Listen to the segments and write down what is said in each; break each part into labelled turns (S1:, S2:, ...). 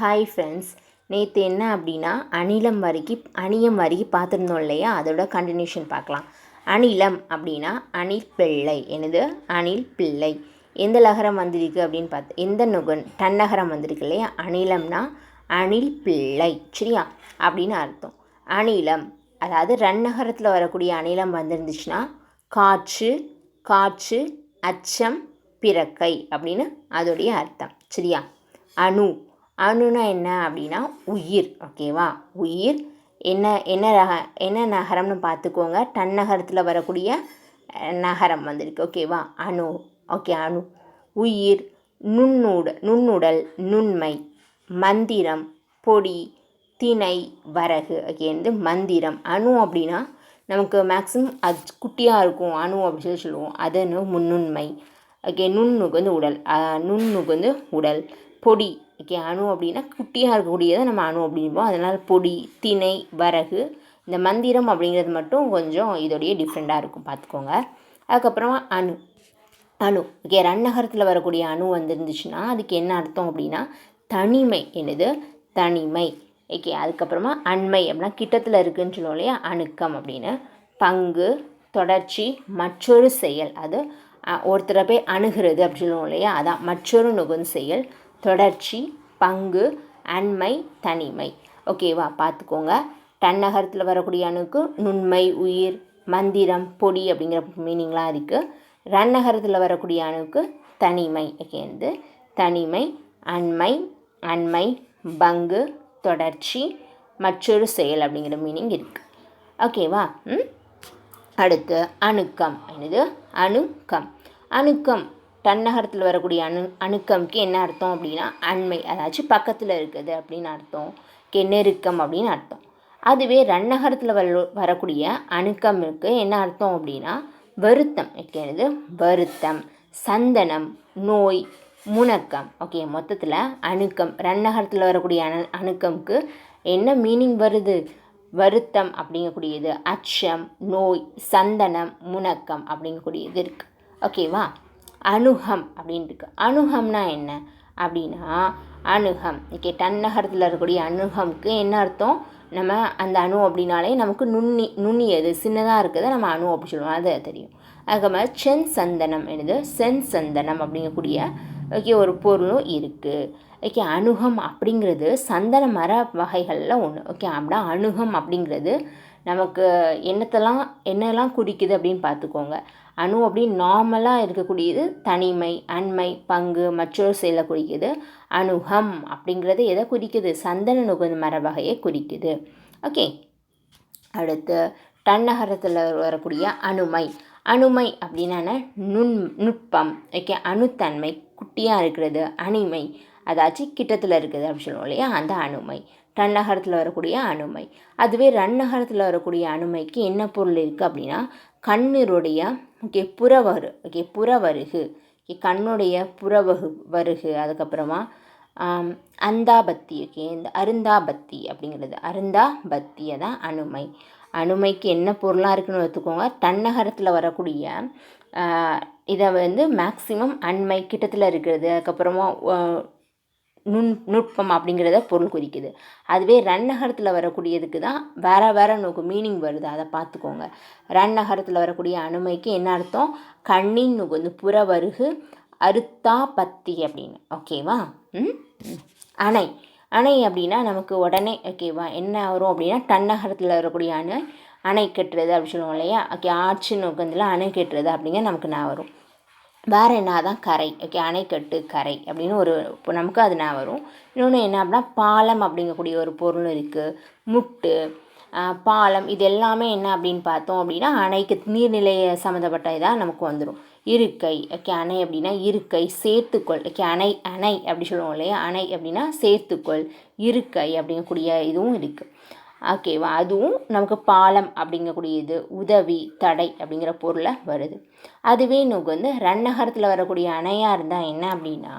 S1: Hi friends நேற்று என்ன அப்படின்னா அணிலம் வரைக்கும் அணியம் வரைக்கும் பார்த்துருந்தோம் இல்லையா? அதோட கண்டினியூஷன் பார்க்கலாம். அணிலம் அப்படின்னா அணில் பிள்ளை. எனது அணில் பிள்ளை. எந்த லகரம் வந்திருக்கு அப்படின்னு பார்த்து எந்த நுகன் தன்னகரம் வந்திருக்கு இல்லையா? அணிலம்னா அணில் பிள்ளை. சரியா? அப்படின்னு அர்த்தம். அணிலம் அதாவது ரன்னகரத்தில் வரக்கூடிய அணிலம் வந்திருந்துச்சுன்னா காற்று காற்று அச்சம் பிறக்கை அப்படின்னு அதோடைய அர்த்தம். சரியா? அணு. அணுனா என்ன அப்படின்னா உயிர் ஓகேவா உயிர் என்ன என்ன ரக என்ன நகரம்னு பார்த்துக்கோங்க. தன்னகரத்தில் வரக்கூடிய நகரம் வந்திருக்கு ஓகேவா அணு ஓகே அணு. உயிர் நுண்ணுட நுண்ணுடல் நுண்மை மந்திரம் பொடி திணை வரகு ஓகே வந்து மந்திரம். அணு அப்படின்னா நமக்கு மேக்ஸிமம் அது குட்டியாக இருக்கும் அணு அப்படின்னு சொல்லி சொல்லுவோம். அதுன்னு முன்னுண்மை ஓகே நுண்ணுக்கு வந்து உடல் நுண்ணுக்கு வந்து உடல். பொடி ஓகே அணு அப்படின்னா குட்டியாக இருக்கக்கூடியதை நம்ம அணு அப்படின்போம். அதனால் பொடி திணை வரகு இந்த மந்திரம் அப்படிங்கிறது மட்டும் கொஞ்சம் இதோடைய டிஃப்ரெண்ட்டாக இருக்கும். பார்த்துக்கோங்க. அதுக்கப்புறமா அணு. அணு. ஓகே ரன்னகரத்தில் வரக்கூடிய அணு வந்துருந்துச்சுன்னா அதுக்கு என்ன அர்த்தம் அப்படின்னா தனிமை. என்னது? தனிமை. ஓகே அதுக்கப்புறமா அண்மை அப்படின்னா கிட்டத்தில் இருக்குன்னு சொல்லுவோம் இல்லையா? அணுக்கம் அப்படின்னு. பங்கு தொடர்ச்சி மற்றொரு செயல். அது ஒருத்தரை போய் அணுகிறது அப்படின்னு சொல்லுவோம் இல்லையா? அதான் மற்றொரு நுகன் செயல். தொடர்ச்சி பங்கு அண்மை தனிமை. ஓகேவா பார்த்துக்கோங்க தன்னகரத்தில் வரக்கூடிய அணுக்கு நுண்மை உயிர் மந்திரம் பொடி அப்படிங்கிற மீனிங்லாம் இருக்குது ரன்னகரத்தில் வரக்கூடிய அணுக்கு தனிமை. ஓகேந்து தனிமை அண்மை அண்மை பங்கு தொடர்ச்சி மற்றொரு செயல் அப்படிங்கிற மீனிங் இருக்குது ஓகேவா ம். அடுத்து அணுக்கம். என்னது? அணுக்கம். அணுக்கம் தன்னகரத்தில் வரக்கூடிய அணு அணுக்கம்க்கு என்ன அர்த்தம் அப்படின்னா அண்மை. அதாச்சும் பக்கத்தில் இருக்குது அப்படின்னு அர்த்தம். கே நெருக்கம் அப்படின்னு அர்த்தம். அதுவே ரன்னகரத்தில் வர வரக்கூடிய அணுக்கமுக்கு என்ன அர்த்தம் அப்படின்னா வருத்தம். என்னது? வருத்தம் சந்தனம் நோய் முணக்கம். ஓகே மொத்தத்தில் அணுக்கம். ரன்னகரத்தில் வரக்கூடிய அணு அணுக்கம்க்கு என்ன மீனிங் வருது? வருத்தம் அப்படிங்கக்கூடியது. அச்சம் நோய் சந்தனம் முணக்கம் அப்படிங்கக்கூடியது இருக்குது ஓகேவா? அணுகம் அப்படின்னு அணுகம்னா என்ன? அப்படின்னா அணுகம் ஓகே தன்னகரத்தில் இருக்கக்கூடிய அணுகம்க்கு என்ன அர்த்தம்? நம்ம அந்த அணு அப்படின்னாலே நமக்கு நுண்ணி நுண்ணியது சின்னதாக இருக்கிறத நம்ம அணு அப்படி சொல்லுவோம். அது தெரியும். அதுக்கப்புறமா சென் சந்தனம் என்னது? சென் சந்தனம் அப்படிங்கக்கூடிய ஓகே ஒரு பொருளும் இருக்குது ஓகே அணுகம் அப்படிங்கிறது சந்தன மர வகைகளில் ஒன்று ஓகே அப்படின்னா அணுகம் அப்படிங்கிறது நமக்கு என்னத்தெல்லாம் என்னெல்லாம் குறிக்குது அப்படின்னு பார்த்துக்கோங்க. அணு அப்படின்னு நார்மலாக இருக்கக்கூடியது தனிமை அண்மை பங்கு மற்றொரு செயலை குறிக்குது. அணுகம் அப்படிங்கிறது எதை குறிக்குது? சந்தன நுகர்ந்து மர வகையை குறிக்குது. ஓகே அடுத்து தன்னகரத்தில் வரக்கூடிய அணுமை. அணுமை அப்படின்னா நுண் நுட்பம். ஓகே அணுத்தன்மை குட்டியாக இருக்கிறது. அணிமை. அதாச்சும் கிட்டத்தில் இருக்குது அப்படின்னு சொல்லுவோம் இல்லையா? அந்த அணுமை. டன்னகரத்தில் வரக்கூடிய அணுமை. அதுவே ரன்னகரத்தில் வரக்கூடிய அணுமைக்கு என்ன பொருள் இருக்குது அப்படின்னா கண்ணினுடைய ஓகே புறவரு ஓகே புறவருகு ஓகே கண்ணுடைய புறவகு வருகு அதுக்கப்புறமா அந்தாபத்தி ஓகே இந்த அருந்தாபத்தி அப்படிங்கிறது. அருந்தாபத்தியை தான் அணுமை அணுமைக்கு என்ன பொருளாக இருக்குன்னு எடுத்துக்கோங்க தன்னகரத்தில் வரக்கூடிய இதை வந்து மேக்சிமம் அண்மை கிட்டத்தில் இருக்கிறது. அதுக்கப்புறமா நுண் நுட்பம் அப்படிங்கிறத பொருள் குறிக்குது. அதுவே ரன்னகரத்தில் வரக்கூடியதுக்கு தான் வேற வேற நோக்கு மீனிங் வருது. அதை பார்த்துக்கோங்க. ரன்னகரத்தில் வரக்கூடிய அணுமைக்கு என்ன அர்த்தம்? கண்ணின் நுகர்ந்து புறவருகு அறுத்தா பத்தி அப்படின்னு. ஓகேவா ம்? அணை. அணை அப்படின்னா நமக்கு உடனே ஓகேவா என்ன வரும் அப்படின்னா தன்னகரத்தில் வரக்கூடிய அணை அணை கட்டுறது அப்படின்னு சொல்லுவோம் இல்லையா? ஓகே ஆட்சி நோக்கத்தில் அணை கட்டுறது அப்படிங்க நமக்கு நான் வரும். வேறு என்ன தான் கரை ஓகே அணைக்கட்டு கரை அப்படின்னு ஒரு இப்போ நமக்கு அது நான் வரும். இன்னொன்று என்ன அப்படின்னா பாலம் அப்படிங்கக்கூடிய ஒரு பொருள் இருக்குது முட்டு பாலம் இது எல்லாமே என்ன அப்படின்னு பார்த்தோம் அப்படின்னா அணைக்கு நீர்நிலையை சம்மந்தப்பட்ட இதாக நமக்கு வந்துடும் இருக்கை ஓகே அணை அப்படின்னா இருக்கை சேர்த்துக்கொள் ஓகே அணை அணை அப்படி சொல்லுவோம் இல்லையா? அணை அப்படின்னா சேர்த்துக்கொள் இருக்கை அப்படிங்கக்கூடிய இதுவும் இருக்குது ஓகேவா அதுவும் நமக்கு பாலம் அப்படிங்கக்கூடியது உதவி தடை அப்படிங்கிற பொருளை வருது. அதுவே நமக்கு வந்து ரன்னகரத்தில் வரக்கூடிய அணையாக இருந்தால் என்ன அப்படின்னா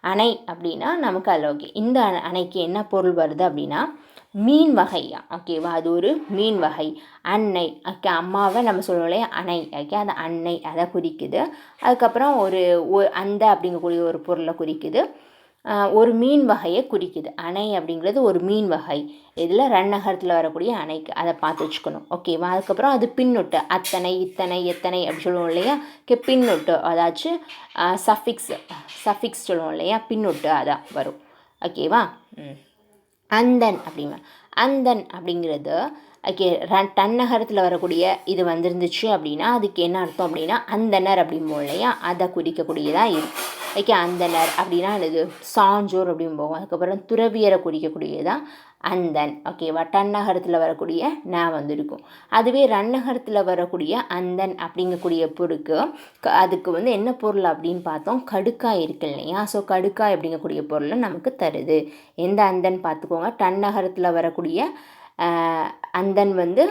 S1: அணை அப்படின்னா நமக்கு அதில் ஓகே இந்த அணைக்கு என்ன பொருள் வருது அப்படின்னா மீன் வகையா ஓகேவா அது ஒரு மீன் வகை. அன்னை ஓகே அம்மாவை நம்ம சொல்லுவோம் இல்லையா? அணை ஓகே அந்த அன்னை அதை குறிக்குது. அதுக்கப்புறம் ஒரு அந்த அப்படிங்கக்கூடிய ஒரு பொருளை குறிக்குது. ஒரு மீன் வகையை குறிக்குது. அணை அப்படிங்கிறது ஒரு மீன் வகை. இதில் ரன்னகரத்தில் வரக்கூடிய அணைக்கு அதை பார்த்து வச்சுக்கணும். ஓகேவா அதுக்கப்புறம் அது பின்னொட்டு. அத்தனை இத்தனை எத்தனை அப்படி சொல்லுவோம் இல்லையா? கே பின்னொட்டு. அதாச்சும் சஃபிக்ஸ் சஃபிக்ஸ் சொல்லுவோம் இல்லையா? பின்னொட்டு அதான் வரும். ஓகேவா அந்தன் அப்படிங்க அந்தன் அப்படிங்கிறது தன்னகரத்தில் வரக்கூடிய இது வந்துருந்துச்சு அப்படின்னா அதுக்கு என்ன அர்த்தம் அப்படின்னா அந்தனர் அப்படிம்போம் இல்லையா? அதை குறிக்கக்கூடியதாக இருக்கும் ஓகே அந்தனர் அப்படின்னா இது சாஞ்சோர் அப்படின்னு போகும். அதுக்கப்புறம் துறவியரை குறிக்கக்கூடியதான் அந்தன் ஓகேவா டன்னகரத்தில் வரக்கூடிய நான் வந்திருக்கும். அதுவே ரன்னகரத்தில் வரக்கூடிய அந்தன் அப்படிங்கக்கூடிய பொருக்கு அதுக்கு வந்து என்ன பொருள் அப்படின்னு பார்த்தோம்? கடுக்காய் இருக்கு இல்லையா? ஸோ கடுக்காய் அப்படிங்கக்கூடிய பொருளை நமக்கு தருது. எந்த அந்தன் பார்த்துக்கோங்க. டன்னகரத்தில் வரக்கூடிய அந்தன் வந்து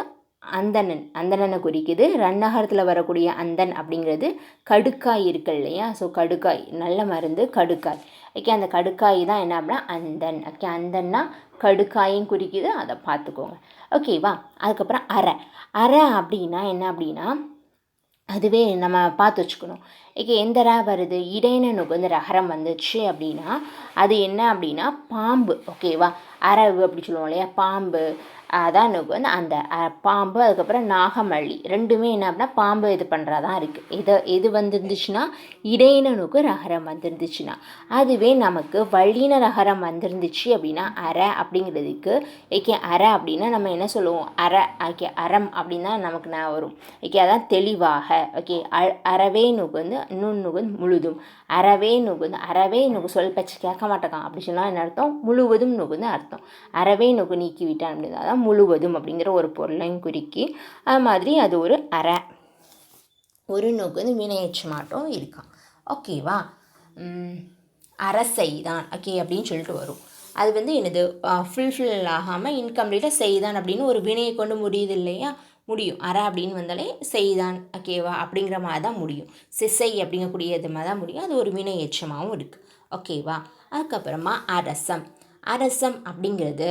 S1: அந்தணன். அந்தணனை குறிக்குது. ரன்னகரத்தில் வரக்கூடிய அந்தன் அப்படிங்கிறது கடுக்காய் இருக்கு இல்லையா? ஸோ கடுக்காய். நல்ல மருந்து கடுக்காய். ஓகே அந்த கடுக்காய் தான் என்ன அப்படின்னா அந்தன் ஓகே அந்தன்னா கடுக்காயும் குறிக்குது. அதை பார்த்துக்கோங்க. ஓகேவா அதுக்கப்புறம் அரை அரை அப்படின்னா என்ன அப்படின்னா அதுவே நம்ம பார்த்து வச்சுக்கணும். ஓகே எந்த ரா வருது? இடைனனுக்கு வந்து ரகரம் வந்துச்சு அப்படின்னா அது என்ன அப்படின்னா பாம்பு. ஓகேவா அரவு அப்படி சொல்லுவோம் இல்லையா? பாம்பு. அதான் எனக்கு அந்த பாம்பு அதுக்கப்புறம் நாகமல்லி. ரெண்டுமே என்ன அப்படின்னா பாம்பு இது பண்ணுறதான் இருக்குது இது எது வந்துருந்துச்சுன்னா இடையினனுக்கு ரகரம் வந்துருந்துச்சுன்னா. அதுவே நமக்கு வள்ளின ரகரம் வந்துருந்துச்சு அப்படின்னா அரை அப்படிங்கிறதுக்கு ஓகே அரை அப்படின்னா நம்ம என்ன சொல்லுவோம்? அரை ஓகே அறம் அப்படின்னா நமக்கு நான் வரும். ஓகே அதான் தெளிவாக. ஓகே அ அறவே நுகு வந்து இன்னொன்று நுகுந்து முழுதும். அறவே நுகுந்து அறவே நுகு சொல் பச்சை கேட்க மாட்டேக்கான். அப்படி சொன்னால் என்ன அர்த்தம்? முழுவதும் நுகுந்து அர்த்தம். அறவே நுகு நீக்கி விட்டான் அப்படின்னா அதான் முழுவதும் அப்படிங்கிற ஒரு பொருளையும் குறிக்கி அது மாதிரி அது ஒரு அரை ஒரு நோக்கு வந்து வினையச்சு மாட்டம் இருக்கான். ஓகேவா ம், அரசை தான் ஓகே அப்படின்னு சொல்லிட்டு வரும். அது வந்து என்னது? ஃபுல்ஃபில் ஆகாமல் இன்கம்ப்ளீட்டாக செய்தான் அப்படின்னு ஒரு வினையை கொண்டு முடியுது இல்லையா? முடியும். அற அப்படின்னு வந்தாலே செய்தான். ஓகேவா அப்படிங்கிற மாதிரி தான் முடியும். சிசை அப்படிங்கக்கூடியது மாதிரி தான் முடியும். அது ஒரு வினை எச்சமாகவும் இருக்குது ஓகேவா அதுக்கப்புறமா அரசம். அரசம் அப்படிங்கிறது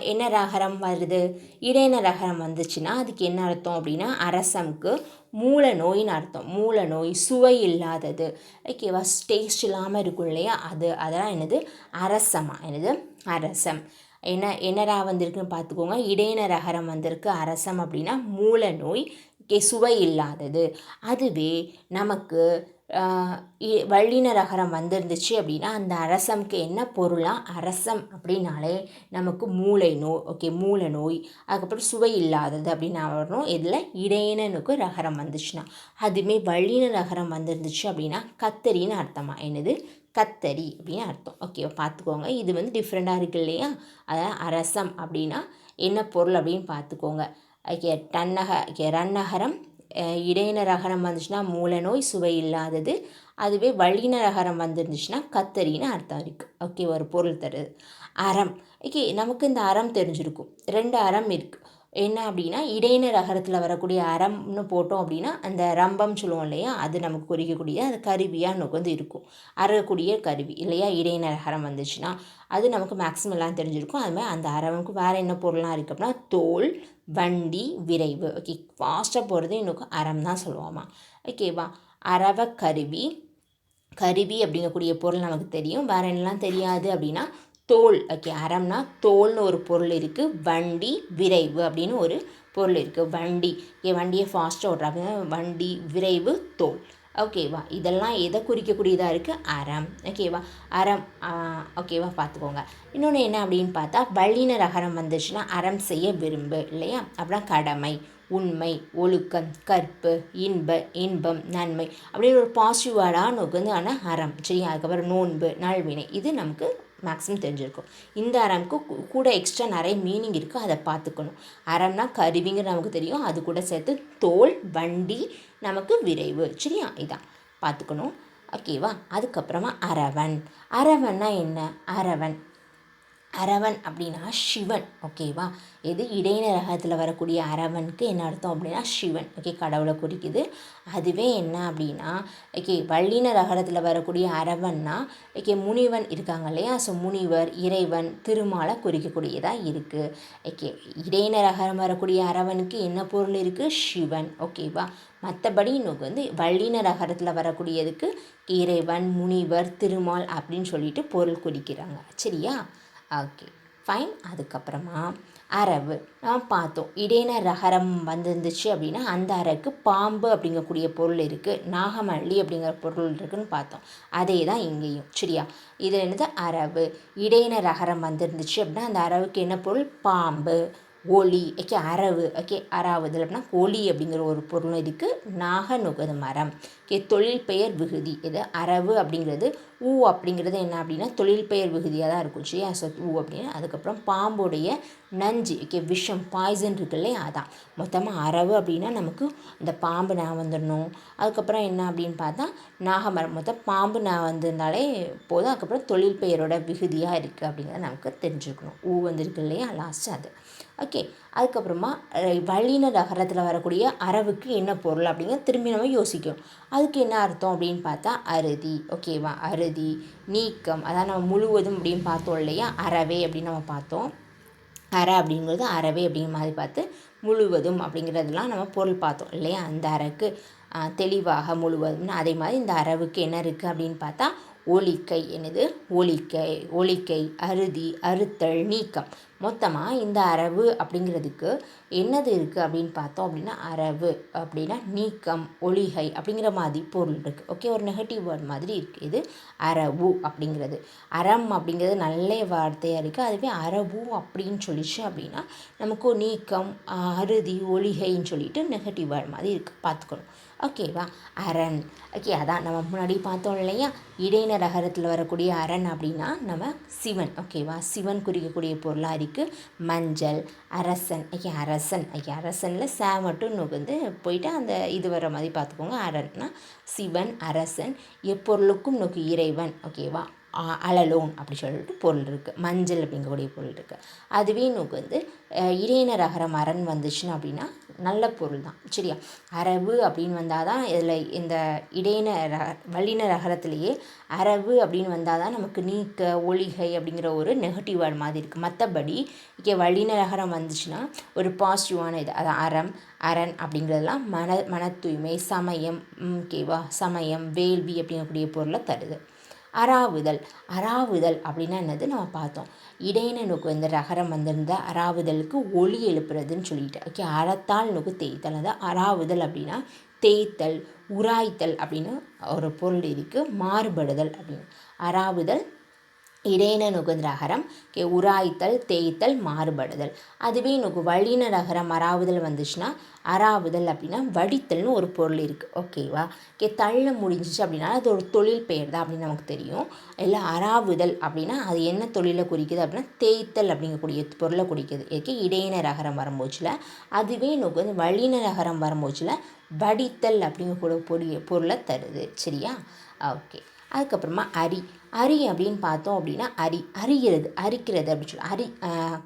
S1: என்ன ரகரம் வருது? இடையின ரகரம் வந்துச்சுன்னா அதுக்கு என்ன அர்த்தம் அப்படின்னா அரசம்க்கு மூல நோயின்னு அர்த்தம். மூல நோய் சுவை இல்லாதது. ஓகேவா டேஸ்ட் இல்லாமல் இருக்கும் இல்லையா? அது அதெல்லாம் என்னது? அரசமாக என்னது? அரசம். என்ன என்னரா வந்திருக்குன்னு பார்த்துக்கோங்க. இடையின ரகரம் வந்திருக்கு? அரசம் அப்படின்னா மூல நோய் சுவை இல்லாதது. அதுவே நமக்கு ஆஹ், இ- ரகரம் வந்திருந்துச்சு அப்படின்னா அந்த அரசம்க்கு என்ன பொருளாக அரசம் அப்படின்னாலே நமக்கு மூளை நோய் ஓகே மூளை நோய் அதுக்கப்புறம் சுவை இல்லாதது அப்படின்னு வரணும். இதில் இடையினனுக்கு ரகரம் வந்துச்சுன்னா அதுவுமே வள்ளின ரகரம் வந்துருந்துச்சு அப்படின்னா கத்தரின்னு அர்த்தமா? என்னது? கத்தரி அப்படின்னு அர்த்தம். ஓகே பார்த்துக்கோங்க இது வந்து டிஃப்ரெண்ட்டாக இருக்குது இல்லையா? அதான் அரசம் அப்படின்னா என்ன பொருள் அப்படின்னு பார்த்துக்கோங்க ஓகே டன்னக ஓகே ரன்னகரம் இடையின ரகரம் வந்துச்சுன்னா மூல நோய் சுவை இல்லாதது. அதுவே வழியின ரகரம் வந்துருந்துச்சுன்னா கத்தரின்னு அர்த்தம் இருக்குது ஓகே ஒரு பொருள் தருது. அறம். ஓகே நமக்கு இந்த அறம் தெரிஞ்சிருக்கும். ரெண்டு அறம் இருக்குது என்ன அப்படின்னா இடையின ரகரத்தில் வரக்கூடிய அறம்னு போட்டோம் அப்படின்னா அந்த ரம்பம் சொல்லுவோம் இல்லையா? அது நமக்கு குறிக்கக்கூடிய அது கருவியாக நமக்கு வந்து இருக்கும். அறக்கூடிய கருவி இல்லையா? இடையின ரகரம் வந்துச்சுன்னா அது நமக்கு மேக்ஸிமம் எல்லாம் தெரிஞ்சிருக்கும். அதுமாதிரி அந்த அறவுக்கு வேறு என்ன பொருள்லாம் இருக்குது அப்படின்னா தோல் வண்டி விரைவு. ஓகே ஃபாஸ்ட்டாக போகிறது எனக்கு அறம் தான் சொல்லுவோமா. ஓகேவா அரவ கருவி. கருவி அப்படிங்கக்கூடிய பொருள் நமக்கு தெரியும். வேறு என்னலாம் தெரியாது அப்படின்னா தோல். ஓகே அறம்னா தோல்னு ஒரு பொருள் இருக்குது வண்டி விரைவு அப்படின்னு ஒரு பொருள் இருக்குது வண்டி. ஓகே வண்டியை ஃபாஸ்ட்டாக ஓட்டுறாங்க. வண்டி விரைவு தோல். ஓகேவா இதெல்லாம் எதை குறிக்கக்கூடியதாக இருக்குது அறம். ஓகேவா அறம் ஓகேவா பார்த்துக்கோங்க. இன்னொன்று என்ன அப்படின்னு பார்த்தா வல்லின ரகரம் வந்துச்சுன்னா அறம் செய்ய விரும்பு இல்லையா? அப்புறம் கடமை உண்மை ஒழுக்கம் கற்பு இன்ப இன்பம் நன்மை. அப்படின்னு ஒரு பாசிட்டிவ் வேர்டாக வந்து ஆனால் அறம். சரியா? அதுக்கப்புறம் நோன்பு நல்வினை. இது நமக்கு மேக்ஸிமம் தெரிஞ்சிருக்கும். இந்த அறம்க்கு கூட எக்ஸ்ட்ரா நிறைய மீனிங் இருக்குது அதை பார்த்துக்கணும். அறம்னா கருவிங்கிற நமக்கு தெரியும். அது கூட சேர்த்து தோல் வண்டி நமக்கு விரைவு சரியா? இதான். பார்த்துக்கணும். ஓகேவா? அதுக்கப்புறமா அரவன். அரவன்னா என்ன? அரவன். அரவன் அப்படின்னா சிவன் ஓகேவா இது இடையின ரகத்தில் வரக்கூடிய அரவனுக்கு என்ன அர்த்தம் அப்படின்னா சிவன் ஓகே கடவுளை குறிக்குது. அதுவே என்ன அப்படின்னா ஓகே வள்ளின ரகத்தில் வரக்கூடிய அரவன்னா ஓகே முனிவன் இருக்காங்க இல்லையா? ஸோ முனிவர் இறைவன் திருமாலை குறிக்கக்கூடியதாக இருக்குது ஓகே இடையின ரகம் வரக்கூடிய அரவனுக்கு என்ன பொருள் இருக்குது சிவன் ஓகேவா மற்றபடி இன்னும் வந்து வள்ளின ரகரத்தில் வரக்கூடியதுக்கு இறைவன் முனிவர் திருமால் அப்படின்னு சொல்லிட்டு பொருள் குறிக்கிறாங்க. சரியா? ஓகே ஃபைன் அதுக்கப்புறமா அரவு. நாம் பார்த்தோம். இடையின ரகரம் வந்துருந்துச்சு அப்படின்னா அந்த அறைக்கு பாம்பு அப்படிங்கக்கூடிய பொருள் இருக்குது நாகமல்லி அப்படிங்கிற பொருள் இருக்குதுன்னு பார்த்தோம். அதே தான் இங்கேயும். சரியா? இது என்னது? அரவு. இடையின ரகரம் வந்துருந்துச்சு அப்படின்னா அந்த அரவுக்கு என்ன பொருள்? பாம்பு. ஓலி ஓகே அரவு ஓகே அறாவுதல் அப்படின்னா கோழி அப்படிங்கிற ஒரு பொருளும் இருக்குது நாக நுகது மரம் ஓகே தொழில் பெயர் விகுதி. இது அரவு அப்படிங்கிறது ஊ அப்படிங்கிறது என்ன அப்படின்னா தொழில் பெயர் விகுதியாக தான் இருக்கும். சரியா? ஸோ ஊ அப்படின்னா அதுக்கப்புறம் பாம்புடைய நஞ்சு ஓகே விஷம் பாய்சன் இருக்கு இல்லையா? அதான். மொத்தமாக அரவு அப்படின்னா நமக்கு இந்த பாம்பு நான் வந்துடணும் அதுக்கப்புறம் என்ன அப்படின்னு பார்த்தா நாகமரம் மொத்தம் பாம்பு நான் வந்திருந்தாலே போதும். அதுக்கப்புறம் தொழில் பெயரோட விகுதியாக இருக்குது அப்படிங்கிறத நமக்கு தெரிஞ்சுக்கணும். ஊ வந்திருக்கு இல்லையா? லாஸ்ட்டு அது. ஓகே அதுக்கப்புறமா வழின நகரத்தில் வரக்கூடிய அரவுக்கு என்ன பொருள் அப்படிங்கிற திரும்பி நம்ம யோசிக்கணும் அதுக்கு என்ன அர்த்தம் அப்படின்னு பார்த்தா அறுதி. ஓகேவா அறுதி நீக்கம். அதான் நம்ம முழுவதும் அப்படின்னு பார்த்தோம் இல்லையா? அறவே அப்படின்னு நம்ம பார்த்தோம். அற அப்படிங்கிறது அறவே அப்படிங்கிற மாதிரி பார்த்து முழுவதும் அப்படிங்கிறதுலாம் நம்ம பொருள் பார்த்தோம் இல்லையா? அந்த அறைக்கு தெளிவாக முழுவதும்னு அதே மாதிரி இந்த அரவுக்கு என்ன இருக்குது அப்படின்னு பார்த்தா ஒலிக்கை. என்னது? ஒலிக்கை. ஒலிக்கை அறுதி அறுத்தல் நீக்கம். மொத்தமாக இந்த அரவு அப்படிங்கிறதுக்கு என்னது இருக்குது அப்படின்னு பார்த்தோம் அப்படின்னா அரவு அப்படின்னா நீக்கம் ஒளிகை அப்படிங்கிற மாதிரி பொருள் இருக்குது ஓகே ஒரு நெகட்டிவ் வேர்ட் மாதிரி இருக்குது இது அரவு அப்படிங்கிறது. அறம் அப்படிங்கிறது நல்ல வார்த்தையாக இருக்குது அதுவே அரவு அப்படின்னு சொல்லிச்சு அப்படின்னா நமக்கு நீக்கம் அறுதி ஒளிகைன்னு சொல்லிட்டு நெகட்டிவ் வேர்ட் மாதிரி இருக்குது பார்த்துக்கணும். ஓகேவா அரண். ஓகே அதான் நம்ம முன்னாடி பார்த்தோம் இல்லையா? இடையின ரகரத்தில் வரக்கூடிய அரண் அப்படின்னா நம்ம சிவன். ஓகேவா சிவன் குறிக்கக்கூடிய பொருளாக இருக்குது மஞ்சள் அரசன். ஐயா அரசன். ஐயா அரசனில் ச மட்டும் நுகர்ந்து போயிட்டு அந்த இது வர மாதிரி பார்த்துக்கோங்க. அரண்னா சிவன் அரசன் எப்பொருளுக்கும் நோக்கு இறைவன். ஓகேவா அலலோன் அப்படி சொல்லிட்டு பொருள் இருக்குது மஞ்சள் அப்படிங்கக்கூடிய பொருள் இருக்குது அதுவே நமக்கு வந்து இடையின அகர மரன் வந்துச்சுன்னு அப்படின்னா நல்ல பொருள் தான். சரியா? அரவு அப்படின்னு வந்தால் தான் இதில் இந்த இடையின ர வல்லின ரகரத்துலேயே அரவு அப்படின்னு வந்தால் தான் நமக்கு நீக்க ஒளிகை அப்படிங்கிற ஒரு நெகட்டிவ் வேர்டு மாதிரி இருக்குது மற்றபடி இங்கே வல்லின ரகரம் வந்துச்சுன்னா ஒரு பாசிட்டிவான இது அது அறம் அரண் அப்படிங்கிறதெல்லாம் மன மன தூய்மை சமயம் ஓகேவா சமயம் வேள்வி அப்படிங்கக்கூடிய பொருளை தருது. அறாவுதல். அறாவுதல் அப்படின்னா என்னது? நம்ம பார்த்தோம். இடையின நோக்கு இந்த ரகரம் வந்திருந்த அறாவுதலுக்கு ஒளி எழுப்புறதுன்னு சொல்லிட்டு. ஓகே அறத்தால் நோக்கு தேய்த்தல். அதாவது அறாவுதல் அப்படின்னா தேய்த்தல் உராய்த்தல் அப்படின்னு ஒரு பொருள் இருக்குது மாறுபடுதல் அப்படின்னு. அறாவுதல் இடையின நுகுந்த நகரம் கே உராய்த்தல் தேய்த்தல் மாறுபடுதல். அதுவே நுகு வழின நகரம் அறாவுதல் வந்துச்சுன்னா அறாவுதல் அப்படின்னா வடித்தல்னு ஒரு பொருள் இருக்குது ஓகேவா கே தள்ள முடிஞ்சிச்சு அப்படின்னா அது ஒரு தொழில் பெயர் தான் அப்படின்னு நமக்கு தெரியும். இல்லை அறாவுதல் அப்படின்னா அது என்ன தொழிலை குறிக்குது அப்படின்னா தேய்த்தல் அப்படிங்கக்கூடிய பொருளை குறிக்குது. ஓகே இடையின நகரம் வரும்போச்சில் அதுவே நோக்கு வந்து வழின அகரம் வரும்போச்சில் வடித்தல் அப்படிங்கக்கூடிய பொரிய பொருளை தருது. சரியா? ஓகே அதுக்கப்புறமா அரி. அரி அப்படின்னு பார்த்தோம் அப்படின்னா அரி அரிகிறது அரிக்கிறது அப்படின்னு சொல்லி அரி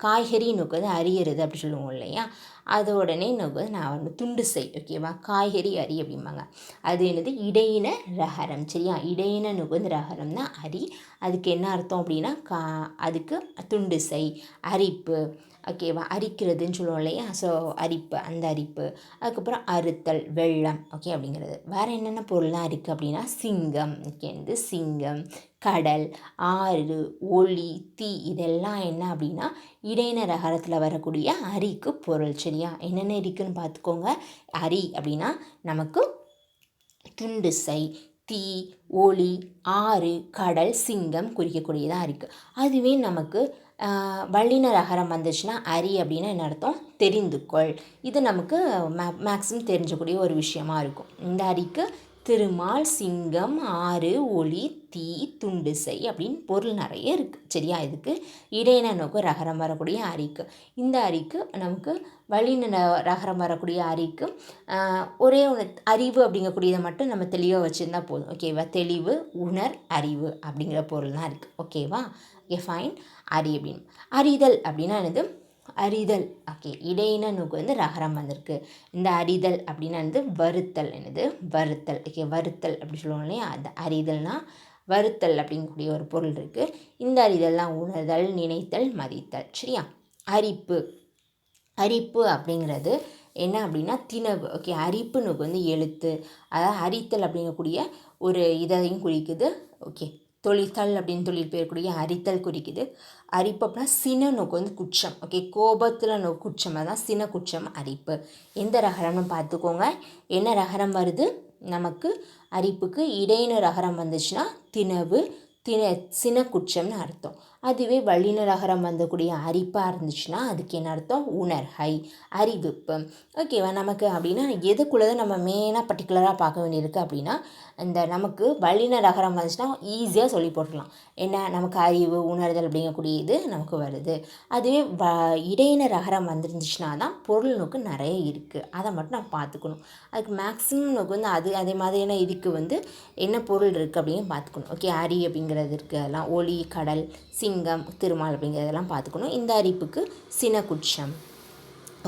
S1: காய்கறி வந்து அரியறது அப்படி சொல்லுவோம் இல்லையா? அது உடனே நோக்கு நான் வந்து துண்டு செய் ஓகேவா காய்கறி அரி அப்படிம்பாங்க. அது என்னது? இடையின ரகரம் சரியா? இடையின நுகர்ந்து ரகரம் தான் அரி. அதுக்கு என்ன அர்த்தம் அப்படின்னா கா அதுக்கு துண்டு செய் அரிப்பு. ஓகேவா அரிக்கிறதுன்னு சொல்லுவோம் இல்லையா? ஸோ அரிப்பு அந்த அரிப்பு. அதுக்கப்புறம் அறுத்தல் வெள்ளம் ஓகே அப்படிங்கிறது. வேறு என்னென்ன பொருள்லாம் இருக்குது அப்படின்னா சிங்கம் ஓகே வந்து சிங்கம் கடல் ஆறு ஒளி தீ இதெல்லாம் என்ன அப்படின்னா இடையினரகரத்தில் வரக்கூடிய அரிக்கு பொருள் சரியா? என்னென்ன இருக்குன்னு பார்த்துக்கோங்க. அரி அப்படின்னா நமக்கு துண்டுசை தீ ஒளி ஆறு கடல் சிங்கம் குறிக்கக்கூடியதாக இருக்குது அதுவே நமக்கு வல்லின ரகரம் வந்துச்சுன்னா அரி அப்படின்னா என்ன அர்த்தம்? தெரிந்துக்கொள் இது நமக்கு மே மேக்ஸிமம் தெரிஞ்சக்கூடிய ஒரு விஷயமா இருக்கும். இந்த அரிக்கு திருமால் சிங்கம் ஆறு ஒளி தீ துண்டுசை அப்படின்னு பொருள் நிறைய இருக்குது சரியா? இதுக்கு இடையின நோக்கு ரகரம் வரக்கூடிய அரிக்கு. இந்த அரிக்கு நமக்கு வழின ரகரம் வரக்கூடிய அரிக்கு ஒரே ஒன்று அறிவு அப்படிங்கக்கூடியதை மட்டும் நம்ம தெளிவாக வச்சுருந்தா போதும். ஓகேவா தெளிவு உணர் அறிவு அப்படிங்கிற பொருள் தான் இருக்குது ஓகேவா ஓகே ஃபைன் அரி அப்படின்னு. அறிதல் அப்படின்னா என்னது? அறிதல் ஓகே. இடையினனுக்கு வந்து ரகரம் வந்திருக்கு. இந்த அறிதல் அப்படின்னா வந்து வருத்தல் என்னது? வருத்தல் ஓகே. வருத்தல் அப்படி சொல்லுவோம் இல்லையா? அந்த அறிதல்னா வருத்தல் அப்படிங்கக்கூடிய ஒரு பொருள் இருக்குது இந்த அறிதல்லாம் உணர்தல் நினைத்தல் மதித்தல். சரியா? அரிப்பு. அரிப்பு அப்படிங்கிறது என்ன அப்படின்னா திணவு. ஓகே. அரிப்புனுக்கு வந்து எழுத்து. அதாவது அரித்தல் அப்படிங்கக்கூடிய ஒரு இதையும் குறிக்குது. ஓகே. தொழித்தல் அப்படின்னு தொழில் பெயர்க்கூடிய அரித்தல் குறிக்குது. அரிப்பு அப்படின்னா சின நோக்கு வந்து குற்றம். ஓகே கோபத்தில் நோ குற்றம். அதான் சின குற்றம் அரிப்பு. எந்த ரகரம்னு பார்த்துக்கோங்க. என்ன ரகரம் வருது? நமக்கு அரிப்புக்கு இடையின ரகரம் வந்துச்சுன்னா தினவு தின சின குற்றம்னு அர்த்தம். அதுவே வல்லினரகரம் வந்தக்கூடிய அரிப்பாக இருந்துச்சுன்னா அதுக்கு என்ன அர்த்தம்? உணர்கை அறிவிப்பு. ஓகேவா நமக்கு அப்படின்னா எதுக்குள்ளே நம்ம மெயினாக பர்டிகுலராக பார்க்க வேண்டியிருக்கு அப்படின்னா இந்த நமக்கு வல்லினரகரம் வந்துச்சுன்னா ஈஸியாக சொல்லி போட்டுக்கலாம். என்ன? நமக்கு அறிவு உணர்தல் அப்படிங்கக்கூடிய இது நமக்கு வருது. அதுவே வ இடையின ரகரம் வந்துருந்துச்சுன்னா தான் பொருள் நோக்கு நிறைய இருக்குது அதை மட்டும் நம்ம பார்த்துக்கணும். அதுக்கு மேக்ஸிமம் நோக்கு வந்து அது அதே மாதிரியான இதுக்கு வந்து என்ன பொருள் இருக்குது அப்படின்னு பார்த்துக்கணும். ஓகே அரி அப்படிங்கிறது இருக்குது அதெல்லாம் ஒளி கடல் சி சிங்கம் திருமால் அப்படிங்கிறதெல்லாம் பார்த்துக்கணும். இந்த அரிப்புக்கு சினகுட்சம்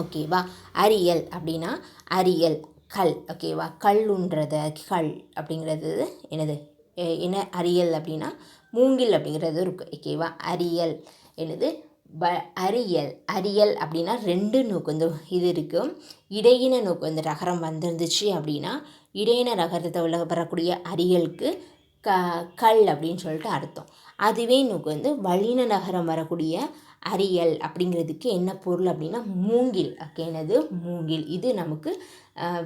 S1: ஓகேவா அரியல் அப்படின்னா அரியல் கல். ஓகேவா கல்லுன்றது கல் அப்படிங்கிறது என்னது? என்ன? அரியல் அப்படின்னா மூங்கில் அப்படிங்கிறது இருக்குது ஓகேவா அரியல் என்னது? ப அரியல். அரியல் அப்படின்னா ரெண்டு நோக்கு வந்து இது இருக்குது இடையின நோக்கு வந்து ரகரம் வந்துருந்துச்சு அப்படின்னா இடையின ரகரத்தை வரக்கூடிய அரியலுக்கு க கல் அப்படின்னு சொல்லிட்டு அர்த்தம். அதுவே எனக்கு வந்து வழின நகரம் வரக்கூடிய அரியல் அப்படிங்கிறதுக்கு என்ன பொருள் அப்படின்னா மூங்கில். ஓகே என்னது? மூங்கில். இது நமக்கு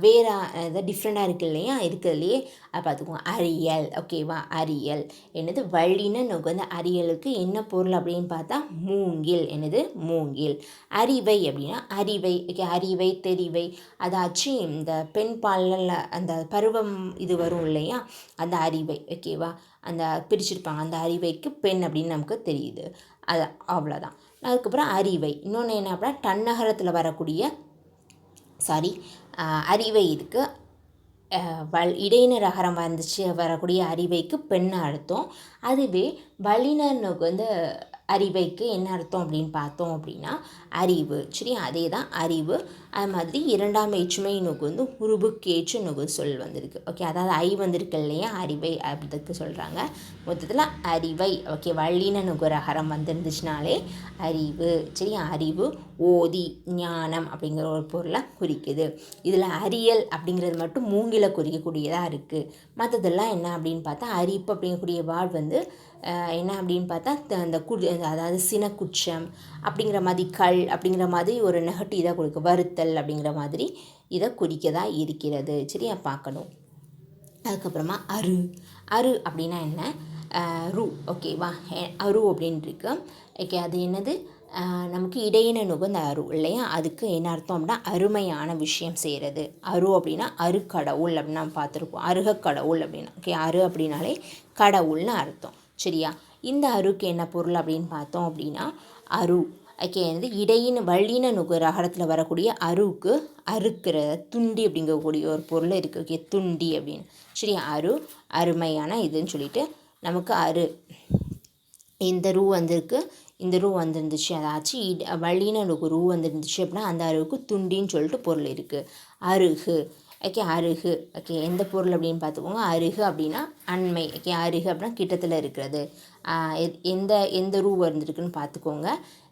S1: வேற இது டிஃப்ரெண்ட்டாக இருக்குது இல்லையா? இருக்கிறதுலையே அதை பார்த்துக்குவோம். அரியல். ஓகேவா அரியல். என்னது? வழின்னு நமக்கு வந்து அரியலுக்கு என்ன பொருள் அப்படின்னு பார்த்தா மூங்கில். என்னது? மூங்கில். அறிவை அப்படின்னா அறிவை ஓகே அறிவை தெரிவை. அதாச்சும் இந்த பெண் பாலில் அந்த பருவம் இது வரும் இல்லையா? அந்த அறிவை ஓகேவா அந்த பிரிச்சிருப்பாங்க. அந்த அறிவைக்கு பெண் அப்படின்னு நமக்கு தெரியுது. அது அவ்வளோதான் அதுக்கப்புறம் அறிவை. இன்னொன்று என்ன அப்படின்னா டன்னகரத்தில் வரக்கூடிய சாரி அறிவை இருக்குது வல் இடையினர் அகரம் வந்துச்சு வரக்கூடிய அறிவைக்கு பெண் அர்த்தம் அதுவே வல்லினர் வந்து அறிவைக்கு என்ன அர்த்தம் அப்படின்னு பார்த்தோம் அப்படின்னா அறிவு. சரி அதே தான் அறிவு. அது மாதிரி இரண்டாம் வேற்றுமை நோக்கு வந்து உருபுக்கேற்று நோக்கு சொல் வந்திருக்கு. ஓகே அதாவது ஐ வந்திருக்கு இல்லையா? அறிவை அப்படிக்கு சொல்கிறாங்க மொத்தத்தில் அறிவை. ஓகே வள்ளின நுகரகரம் வந்திருந்துச்சுனாலே அறிவு. சரி அறிவு ஓதி ஞானம் அப்படிங்கிற ஒரு பொருளை குறிக்குது. இதில் அறியல் அப்படிங்கிறது மட்டும் மூங்கில குறிக்கக்கூடியதாக இருக்குது மற்றதெல்லாம் என்ன அப்படின்னு பார்த்தா அரிப்பு அப்படிங்கக்கூடிய வாழ் வந்து என்ன அப்படின்னு பார்த்தா அந்த கு அதாவது சினக்குற்றம் அப்படிங்கிற மாதிரி கல் அப்படிங்கிற மாதிரி ஒரு நெகட்டிவ் இதாக கொடுக்கு வருத்தல் அப்படிங்கிற மாதிரி இதை குறிக்க தான் இருக்கிறது. சரியா? பார்க்கணும். அதுக்கப்புறமா அரு. அரு அப்படின்னா என்ன? ரு. ஓகேவா அரு அப்படின்ட்டு ஓகே அது என்னது? நமக்கு இடையின நுகர்ந்த அரு இல்லையா? அதுக்கு என்ன அர்த்தம் அப்படின்னா அருமையான விஷயம் செய்கிறது அரு அப்படின்னா அருக்கடவுள் அப்படின்னு நம்ம பார்த்துருப்போம் அருக கடவுள் அப்படின்னா ஓகே அரு அப்படின்னாலே கடவுள்னு அர்த்தம். சரியா? இந்த அருக்கு என்ன பொருள் அப்படின்னு பார்த்தோம் அப்படின்னா அரு. ஓகே வந்து இடையின் வள்ளின நுகு ரகரத்தில் வரக்கூடிய அருவுக்கு அறுக்கிற துண்டி அப்படிங்கக்கூடிய ஒரு பொருள் இருக்குது ஓகே துண்டி அப்படின்னு. சரி அரு. அருமையான இதுன்னு சொல்லிட்டு நமக்கு அரு. இந்த ரூ வந்திருக்கு. இந்த ரூ வந்துருந்துச்சு அதாச்சு இட வள்ளின நுகு ரூ வந்துருந்துச்சு அப்படின்னா அந்த அருவுக்கு துண்டின்னு சொல்லிட்டு பொருள் இருக்குது அருகு. ஓகே அருகு. ஓகே எந்த பொருள் அப்படின்னு பார்த்துக்கோங்க. அருகு அப்படின்னா அண்மை. ஓகே அருகு அப்படின்னா கிட்டத்தில் இருக்கிறது. எந்த எந்த ரூ வந்துருக்குன்னு பார்த்துக்கோங்க.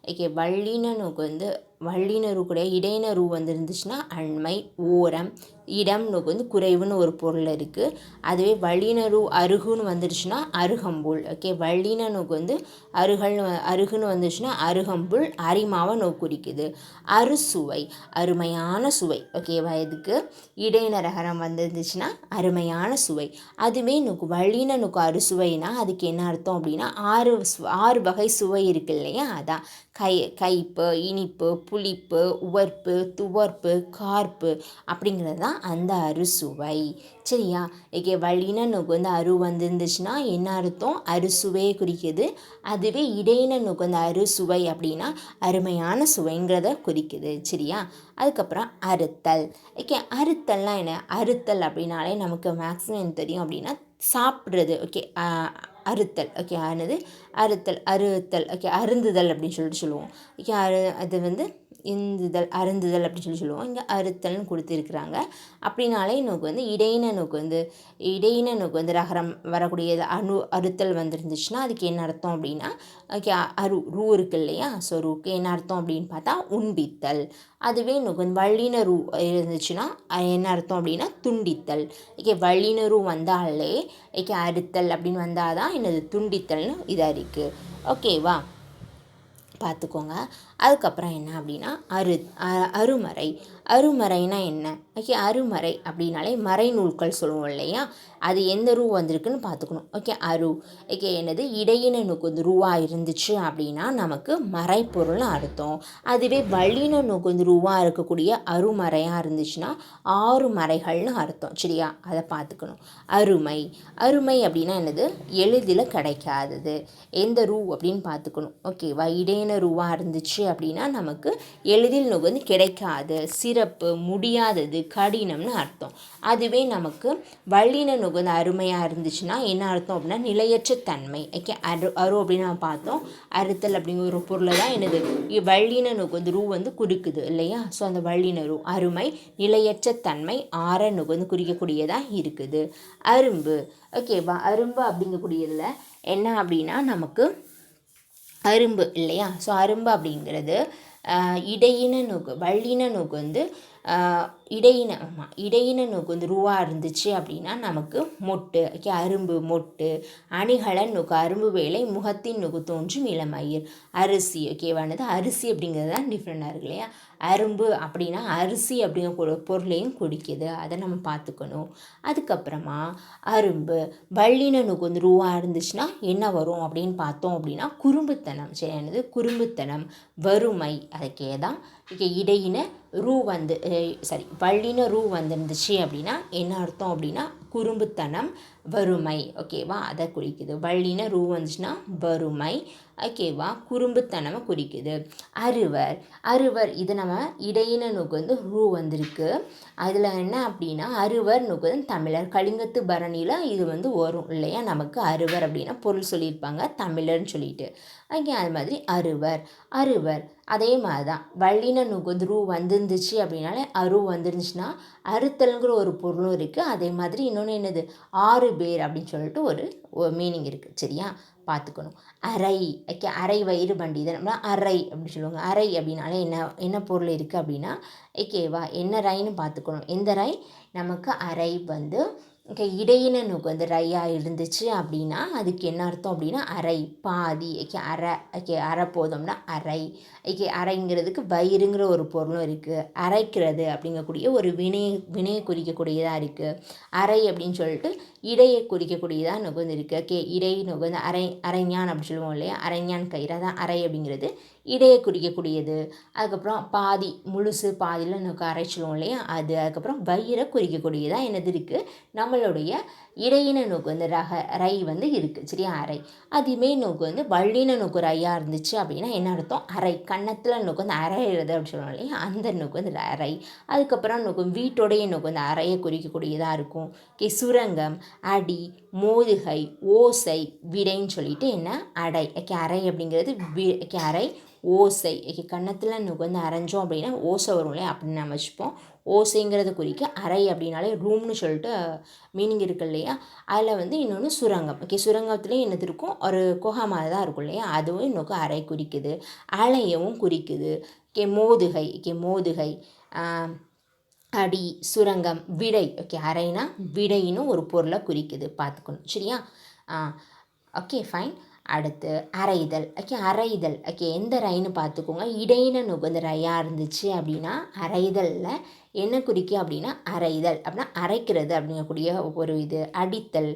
S1: ஓகே வள்ளினனுக்கு வந்து வள்ளினரு கூட இடையினரு வந்து இருந்துச்சுன்னா அண்மை ஓரம் இடம்னு வந்து குறைவுன்னு ஒரு பொருள் இருக்குது அதுவே வள்ளினரு அருகுன்னு வந்துடுச்சுன்னா அருகம்புல். ஓகே வள்ளினனுக்கு வந்து அருகல்னு அருகுன்னு வந்துச்சுன்னா அருகம்புல் அரிமாவை நோக்கு குறிக்குது. அறுசுவை அருமையான சுவை. ஓகேவா இதுக்கு இடைநரகரம் வந்துருந்துச்சுன்னா அருமையான சுவை. அதுவே நோக்கு வள்ளின நோக்கு அறுசுவைனா அதுக்கு என்ன அர்த்தம் அப்படின்னா ஆறு ஆறு வகை சுவை இருக்கு இல்லையா? அதான். கை கைப்பு இனிப்பு புளிப்பு உவர்ப்பு துவர்ப்பு கார்ப்பு அப்படிங்கிறது தான் அந்த அறுசுவை. சரியா? இங்கே வழின நுகர்ந்த அரு வந்துருந்துச்சுன்னா என்ன அர்த்தம்? அறுசுவையை குறிக்குது. அதுவே இடையின நுகர்ந்த அறுசுவை அப்படின்னா அருமையான சுவைங்கிறத குறிக்குது. சரியா? அதுக்கப்புறம் அறுத்தல். ஓகே அறுத்தல்னால் என்ன? அறுத்தல் அப்படின்னாலே நமக்கு மேக்ஸிமம் தெரியும் அப்படின்னா சாப்பிட்றது. ஓகே அறுத்தல். ஓகே ஆனது அறுத்தல் அறுத்தல். ஓகே அருந்துதல் அப்படின்னு சொல்லிட்டு சொல்லுவோம். ஓகே அரு அது வந்து இந்துதல் அருந்துதல் அப்படின்னு சொல்லி சொல்லுவோம். இங்கே அறுத்தல்னு கொடுத்துருக்குறாங்க. அப்படின்னாலே நோக்கு வந்து இடையின நோக்கு வந்து இடையின நோக்கு வந்து ரகரம் வரக்கூடியது அணு அறுத்தல் வந்துருந்துச்சுன்னா அதுக்கு என்ன அர்த்தம் அப்படின்னா ஓகே அரு ரூ இருக்கு இல்லையா? ஸோ ரூக்கு என்ன அர்த்தம் அப்படின்னு பார்த்தா உண்பித்தல் அதுவே நோக்கு வந்து வள்ளின ரூ இருந்துச்சுன்னா என்ன அர்த்தம் அப்படின்னா துண்டித்தல். ஓகே வள்ளின ரூ வந்தாலே ஓகே அறுத்தல் அப்படின்னு வந்தால் தான் என்னது துண்டித்தல்னு இதாக இருக்குது ஓகேவா? பார்த்துக்கோங்க. அதுக்கப்புறம் என்ன அப்படின்னா அரு அருமறை. அருமறைனா என்ன? ஓகே அருமறை அப்படின்னாலே மறை நூல்கள் சொல்லுவோம் இல்லையா? அது எந்த ரூ வந்திருக்குன்னு பார்த்துக்கணும். ஓகே அரு. ஓகே என்னது? இடையின நுகுந்து ரூவாக இருந்துச்சு அப்படின்னா நமக்கு மறைப்பொருள்னு அர்த்தம். அதுவே வழின நுகுந்து ரூவாக இருக்கக்கூடிய அருமறையாக இருந்துச்சுன்னா ஆறு மறைகள்னு அர்த்தம். சரியா? அதை பார்த்துக்கணும். அருமை. அருமை அப்படின்னா என்னது? எளிதில் கிடைக்காதது. எந்த ரூ அப்படின்னு பார்த்துக்கணும். ஓகேவா இடையின ரூவாக இருந்துச்சு அப்படின்னா நமக்கு எளிதில் நுகர்ந்து கிடைக்காது. சிறப்பு முடியாதது கடினம்னு அர்த்தம். அதுவே நமக்கு வள்ளின நுகர்ந்து அருமையாக இருந்துச்சுன்னா என்ன அர்த்தம் அப்படின்னா நிலையற்ற தன்மை. ஓகே அரு அரு அப்படின்னு நம்ம பார்த்தோம். அறுத்தல் அப்படிங்கிற ஒரு பொருளை தான் என்னது? வள்ளின நுகர்ந்து ரூ வந்து குறிக்குது இல்லையா? ஸோ அந்த வள்ளின ரூ அருமை நிலையற்ற தன்மை ஆற நுகர்ந்து குறிக்கக்கூடியதாக இருக்குது. அரும்பு ஓகேவா அரும்பு அப்படிங்கக்கூடியதில் என்ன அப்படின்னா நமக்கு அரும்பு இல்லையா? ஸோ அரும்பு அப்படிங்கிறது இடையின நோக்கு வள்ளின நோக்கு வந்து இடையின ஆமாம் இடையின நோக்கு வந்து ரூவா இருந்துச்சு அப்படின்னா நமக்கு மொட்டு ஓகே அரும்பு மொட்டு அணிகலன் நோக்கு அரும்பு வேலை முகத்தின் நோக்கு தோன்றும் இளமயிர் அரிசி ஓகேவானது அரிசி அப்படிங்கிறது தான் டிஃப்ரெண்டாக இருக்கு இல்லையா? அரும்பு அப்படின்னா அரிசி அப்படிங்கிற பொருளையும் குடிக்குது. அதை நம்ம பார்த்துக்கணும். அதுக்கப்புறமா அரும்பு வள்ளினனுக்கு வந்து ரூவா இருந்துச்சுன்னா என்ன வரும் அப்படின்னு பார்த்தோம் அப்படின்னா குறும்புத்தனம். சரியானது குறும்புத்தனம் வறுமை அதுக்கே தான் இங்கே இடையின ரூ வந்து சாரி வள்ளின ரூ வந்துருந்துச்சு அப்படின்னா என்ன அர்த்தம் அப்படின்னா குறும்புத்தனம் வறுமை. ஓகேவா? அதை குறிக்குது வள்ளின ரூ வந்துச்சுன்னா வறுமை ஓகேவா குறும்புத்தனமை குறிக்குது. அறுவர். அறுவர் இது நம்ம இடையின நோக்கு வந்து ரூ வந்திருக்கு. அதில் என்ன அப்படின்னா அறுவர் நுகர்ந்து தமிழர். கலிங்கத்து பரணியில் இது வந்து வரும் இல்லையா? நமக்கு அறுவர் அப்படின்னா பொருள் சொல்லியிருப்பாங்க தமிழர்னு சொல்லிட்டு. ஓகே அது மாதிரி அறுவர். அறுவர் அதே மாதிரி தான் வள்ளின நோக்கு வந்துருந்துச்சு அப்படின்னாலே அரு வந்துருந்துச்சுன்னா அறுத்தல்ங்கிற ஒரு பொருளும் இருக்குது அதே மாதிரி இன்னொன்று என்னது? ஆறு பேர் அப்படின்னு சொல்லிட்டு ஒரு மீனிங் இருக்குது சரியா? பார்த்துக்கணும் அரை ஓகே அரை வயிறு பண்டிதன் அரை அப்படின்னு சொல்லுவாங்க. அரை அப்படின்னாலே என்ன என்ன பொருள் இருக்குது அப்படின்னா ஓகேவா? என்ன ரைன்னு பார்த்துக்கணும் எந்த ரை? நமக்கு அரை வந்து ஓகே இடையின நோக்கு வந்து ரையாக இருந்துச்சு அப்படின்னா அதுக்கு என்ன அர்த்தம் அப்படின்னா அரை பாதி ஓகே அரை ஓகே அரை போதும்னா அரை. ஓகே அரைங்கிறதுக்கு வயிறுங்கிற ஒரு பொருளும் இருக்குது அரைக்கிறது அப்படிங்கக்கூடிய ஒரு வினையை வினையை குறிக்கக்கூடியதாக இருக்குது அரை அப்படின்னு சொல்லிட்டு இடையை குறிக்கக்கூடியதாக நுகர்ந்து இருக்குது ஓகே இடை நுகர்ந்து அரை அரைஞான் அப்படின்னு சொல்லுவோம் இல்லையா? அரைஞான் கயிறு. அதான் அரை அப்படிங்கிறது இடையை குறிக்கக்கூடியது. அதுக்கப்புறம் பாதி முழுசு பாதியில் நமக்கு அரை சொல்லுவோம் இல்லையா? அது அதுக்கப்புறம் வயிறை குறிக்கக்கூடியதாக என்னது இருக்குது நம்மளுடைய இடையின நோக்கு வந்து ரக ரை வந்து இருக்குது சரியா? அரை. அதுமே நோக்கு வந்து வள்ளின நோக்கு ரையாக இருந்துச்சு அப்படின்னா என்ன அர்த்தம்? அரை. கன்னத்தில் நோக்கு வந்து அரையிறது அப்படின்னு சொல்லுவோம் இல்லையா? அந்த நோக்கு வந்து அரை அதுக்கப்புறம் நோக்கு வீட்டோடைய நோக்கு வந்து அறையை குறிக்கக்கூடியதாக இருக்கும். கே சுரங்கம் அடி மோதுகை ஓசை விடைன்னு சொல்லிட்டு என்ன? அடை. கே அறை அப்படிங்கிறது வி கே அறை ஓசை. கன்னத்தில் நுகர்ந்து வந்து அரைஞ்சோம் அப்படின்னா ஓசை வரும் இல்லையா? அப்படின்னு நம்ம வச்சுப்போம். ஓசைங்கிறது குறிக்க அறை அப்படின்னாலே ரூம்னு சொல்லிட்டு மீனிங் இருக்குது இல்லையா? அதில் வந்து இன்னொன்று சுரங்கம். ஓகே சுரங்கத்துலேயும் என்னது இருக்கும்? ஒரு குகை மாதிரி தான் இருக்கும் இல்லையா? அதுவும் இன்னொரு அறை குறிக்குது. அலையவும் குறிக்குது. கே மோதுகை. ஓகே மோதுகை. அடி சுரங்கம் விடை. ஓகே அறைனா விடைன்னு ஒரு பொருளை குறிக்குது. பார்த்துக்கணும். சரியா? Okay fine. அடுத்து அரைதல். ஓகே அரைதல். ஓகே எந்த ரைன்னு பார்த்துக்கோங்க. இடையின நுகர்ந்த ரையாக இருந்துச்சு அப்படின்னா அரைதலில். என்ன குறிக்கும் அப்படின்னா அரைதல். அப்படின்னா அரைக்கிறது அப்படிங்கக்கூடிய ஒரு இது. அடித்தல்.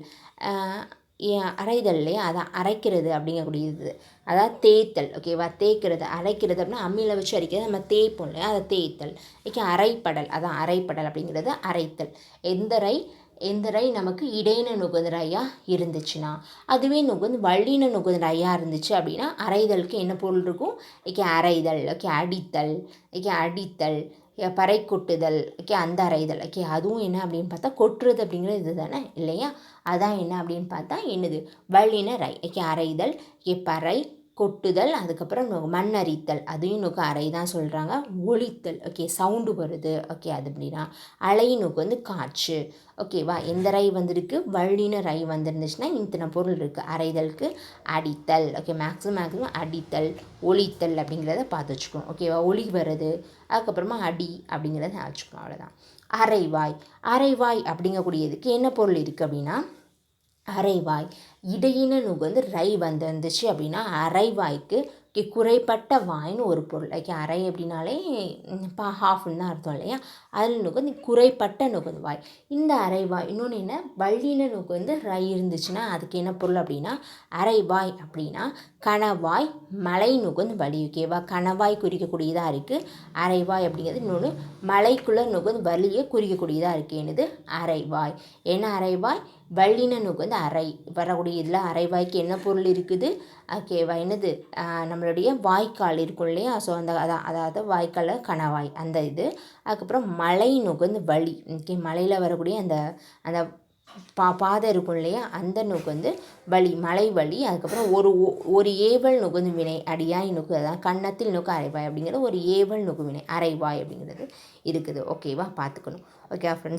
S1: அரைதல்லையே அதான் அரைக்கிறது அப்படிங்கக்கூடியது. அதாவது தேய்த்தல். ஓகேவா தேய்க்கிறது. அரைக்கிறது அப்படின்னா அம்மியில் வச்சு அரைக்கிறது. நம்ம தேய்ப்போம் இல்லையா? அதை தேய்த்தல். ஓகே அரைப்படல். அதான் அரைப்படல் அப்படிங்கிறது அரைத்தல். எந்த ரை? எந்த ரை நமக்கு இடையின நுகர்ந்த இருந்துச்சுன்னா அதுவே நுகுந்து வள்ளின நுகர்ந்த இருந்துச்சு அப்படின்னா அரைதலுக்கு என்ன பொருள் இருக்கும்? ஓகே அரைதல் ஓகே அடித்தல் ஓகே அடித்தல் பறை கொட்டுதல் ஓகே அந்த அரைதல் ஓகே அதுவும் என்ன அப்படின்னு பார்த்தா கொட்டுறது அப்படிங்கிறது இது தானே? இல்லையா? அதான் என்ன அப்படின்னு பார்த்தா என்னது? வள்ளின ரை ஓகே அரைதல் ஓகே பறை கொட்டுதல் அதுக்கப்புறம் மண் மண்ணரித்தல். அதையும் நோக்கு அறை தான் சொல்கிறாங்க ஒழித்தல் ஓகே சவுண்டு வருது. ஓகே அது அப்படின்னா அலை நோக்கு வந்து காற்று. ஓகேவா எந்த ரை வந்திருக்கு? வள்ளின ரை வந்துருந்துச்சுன்னா இத்தனை பொருள் இருக்குது அறைதலுக்கு அடித்தல். ஓகே மேக்ஸிமம் மேக்ஸிமம் அடித்தல் ஒழித்தல் அப்படிங்கிறத பார்த்து வச்சுக்கணும். ஓகேவா ஒளி வருது. அதுக்கப்புறமா அடி அப்படிங்கிறத வச்சுக்கணும். அவ்வளோதான் அரைவாய். அரைவாய் அப்படிங்கக்கூடியதுக்கு என்ன பொருள் இருக்குது அப்படின்னா அரைவாய். இடையின நுகு ரை வந்துருந்துச்சு அப்படின்னா அரைவாய்க்கு கி- குறைப்பட்ட வாய்னு ஒரு பொருள். ஓகே அரை அப்படின்னாலே பா ஹாஃப்னு தான் அர்த்தம் இல்லையா? அதில் நுகர்ந்து வந்து குறைப்பட்ட நுகர்ந்து வாய். இந்த அரைவாய் இன்னொன்று என்ன? வள்ளின நுகர்ந்து வந்து ரை இருந்துச்சுன்னா அதுக்கு என்ன பொருள் அப்படின்னா அரைவாய் அப்படின்னா கணவாய் மலை நுகர்ந்து வலி ஓகேவா கணவாய் குறிக்கக்கூடியதாக இருக்குது அரைவாய் அப்படிங்கிறது இன்னொன்று மலைக்குள்ளே நுகுந்து வலியை குறிக்கக்கூடியதாக இருக்குது என்னது? அரைவாய். என்ன அரைவாய்? வள்ளின நுகுந்து அரை. வரக்கூடிய இதில் அரைவாய்க்கு என்ன பொருள் இருக்குது? ஓகேவா என்னது? நம்மளுடைய வாய்க்கால் இருக்கும் இல்லையா? ஸோ அந்த அதான் அதாவது வாய்க்காலில் கணவாய். அந்த இது. அதுக்கப்புறம் மலை நுகுந்து வலி. ஓகே மலையில் வரக்கூடிய அந்த அந்த பா பாதை இருக்கும் இல்லையா? அந்த நோக்கு வந்து வலி மலை வலி அதுக்கப்புறம் ஒரு ஒரு ஏவல் நுகுந்து வினை அடியாய் நோக்கு அதான் கன்னத்தில் நோக்கு அரைவாய் அப்படிங்கிறது ஒரு ஏவல் நோக்கு வினை அரைவாய் அப்படிங்கிறது இருக்குது. ஓகேவா? பார்த்துக்கணும். Okay friends